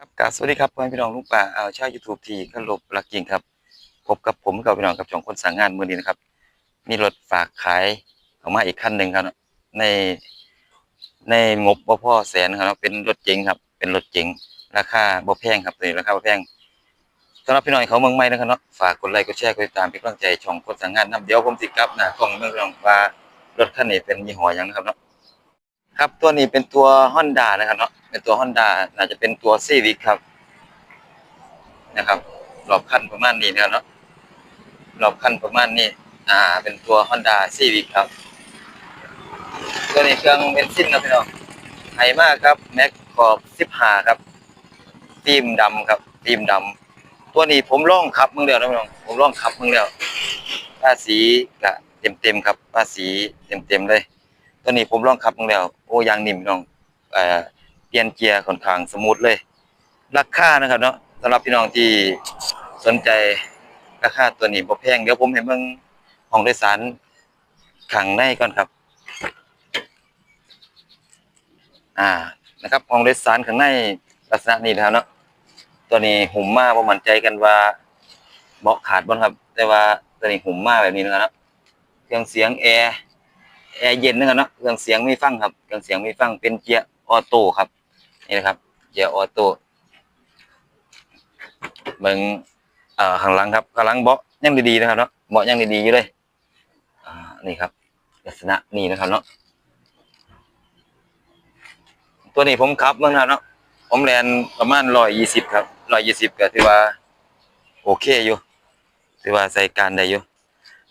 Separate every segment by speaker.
Speaker 1: ครับกาสวัสดีครับพ่อแม่พี่น้องลุงป่าเอาชาวยูทูบที่เคารพรักจริงครับ พบกับผมกับพี่น้องกับช่องคนสั่งงานมือนี้นะครับ มีรถฝากขายออกมาอีกคันหนึ่งครับ ในในงบบ่พอแสนครับเป็นรถเจ๋งครับ เป็นรถเจ๋งราคาบ่แพงครับตัวนี้ราคาบ่แพงสำหรับพี่น้องเขาเมืองใหม่นะครับเนาะฝากกดไลค์กดแชร์กดติดตามเป็นกำลังใจช่องคนสั่งงานนํเดี๋ยวผมสิกลับน้ากล้องเมืองพี่น้องว่ารถคันนี้เป็นยี่ห้อยังนะครับเนาะ ครับตัวนี้เป็นตัว Honda นะครับเนาะเป็นตัว Honda น่าจะเป็นตัว Civic ครับ นะครับรอบคันประมาณนี้นะครับเนาะรอบคันประมาณนี้อ่า เป็นตัว Honda Civic ครับ ตัวนี้เครื่องเบนซินครับพี่น้องไฮมากครับแม็กขอบ15ครับฟิล์มดำครับฟิล์มดำตัวนี้ผมลองขับมึงแล้วนะพี่น้องผมลองขับมึงแล้วภาษีกะเต็มๆครับภาษีเต็มๆเลย ตัวนี้ผมลองขับมาแล้ว โอ้ยางนิ่มน้องเอ่อเปลี่ยนเกียร์ค่อนข้างสมูทเลย ราคานะครับเนาะสำหรับพี่น้องที่สนใจราคาตัวนี้บ่แพงเดี๋ยวผมให้เบิ่งห้องโดยสารข้างในก่อนครับ อ่านะครับห้องโดยสารข้างในลักษณะนี้นะครับเนาะตัวนี้หุ่มมาบ่มั่นใจกันว่าเบาะขาดบ่ครับ แต่ว่าตัวนี้หุ่มมาแบบนี้นะครับเนาะเครื่องเสียงแอร์ แอร์เย็นนะครับเนาะเครื่องเสียงไม่ฟังครับเครื่องเสียงไม่ฟังเป็นเกียร์ออโต้ครับนี่นะครับเกียร์ออโต้เบิ่งเอ่อข้างหลังครับข้างหลังเบาะยังดีๆนะครับเนาะเบาะยังดีๆอยู่เลยอ่านี่ครับ ลักษณะนี้นะครับเนาะตัวนี้ผมขับเมื่อนะครับเนาะผมแลนประมาณร้อยยี่สิบครับร้อยยี่สิบก็ถือว่า โอเคอยู่ถือว่าใส่การได้อยู่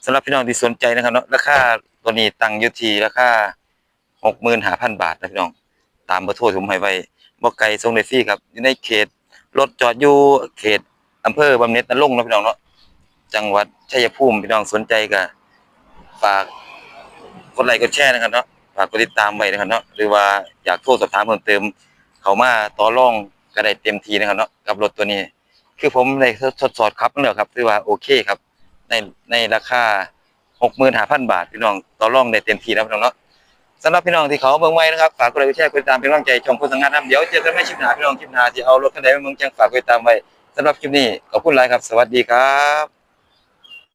Speaker 1: สำหรับพี่น้องที่สนใจนะครับเนาะราคาตัวนี้ตั้งยู่ที่ราคาหกหมื่นห้าพันบาทนะพี่น้อง ตามเบอร์โทรผมให้ไว้บ่ไกลส่งได้ฟรีครับอยู่ในเขตรถจอดอยู่เขตอำเภอบำเหน็จนรงค์นะพี่น้องเนาะจังหวัดชัยภูมิพี่น้องสนใจก็ฝากกดไลค์กดแชร์นะครับเนาะฝากกดติดตามไว้นะครับเนาะหรือว่าอยากโทรสอบถามเพิ่มเติม เขามาต่อรองก็ได้เต็มทีนะครับเนาะกับรถตัวนี้ คือผมได้ทดสอบขับแล้วครับถือว่าโอเคครับ ในในราคาหกหมื่นห้าพันบาทพี่น้องต่อรองได้เต็มที่นะพี่น้องเนาะสำหรับพี่น้องที่เขาเมืองไว้นะครับฝากกดไลค์กดแชร์กดติดตามเป็นกำลังใจชมโฆษณาทำเดี๋ยวเจอกันไม่ชิบหนาพี่น้องชิบหนาที่เอารถคันใดมาเมืองจังฝากกดติดตามไว้สำหรับคลิปนี้ขอบคุณหลายครับ สวัสดีครับ